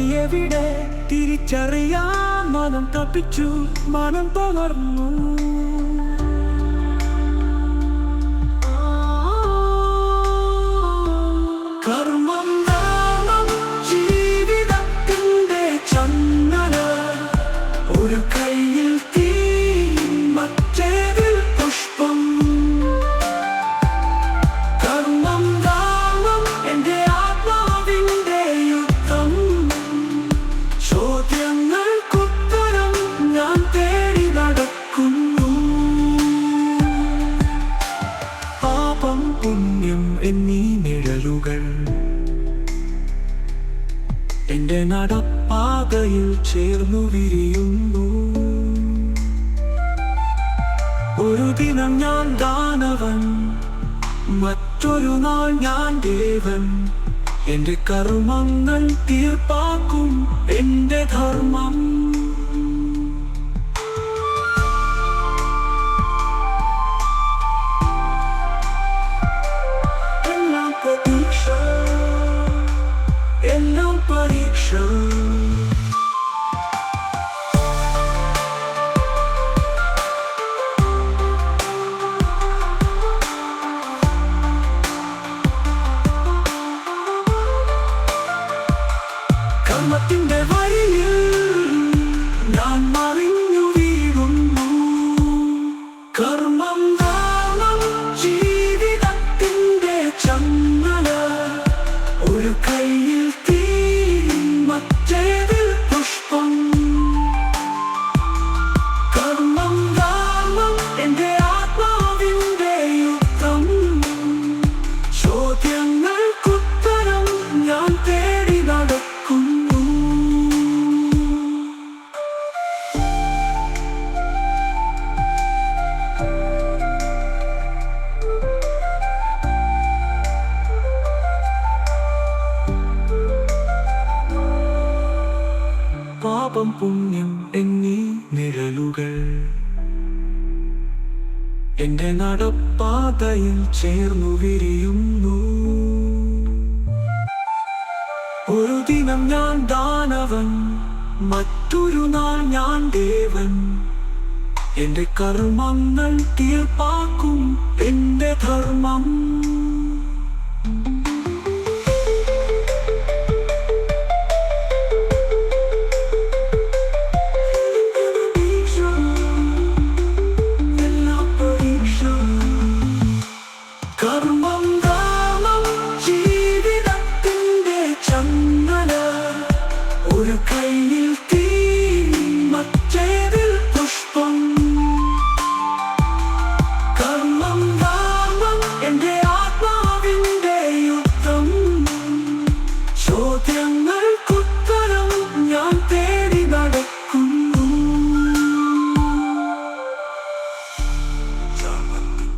വഴിയെവിടെ തിരിച്ചറിയാൻ മനം തപ്പിച്ചു മനം തളർന്നു. നടപ്പാതയിൽ ചേർന്നു വിരിയുന്നു. ഒരു ദിനം ഞാൻ ദാനവൻ മറ്റൊരു നാൾ ഞാൻ ദേവൻ. എന്റെ കർമ്മങ്ങൾ തീർപ്പാക്കും. içinde varıyım Yanma പാപം പുണ്യം എന്നീ നിഴലുകൾ. എന്റെ നടപ്പാതയിൽ ചേർന്നു വിരിയുന്നു. ഒരു ദിനം ഞാൻ ദാനവൻ മറ്റൊരു നാൾ ഞാൻ ദേവൻ. എന്റെ കർമ്മങ്ങൾ തീർപ്പാക്കും clean.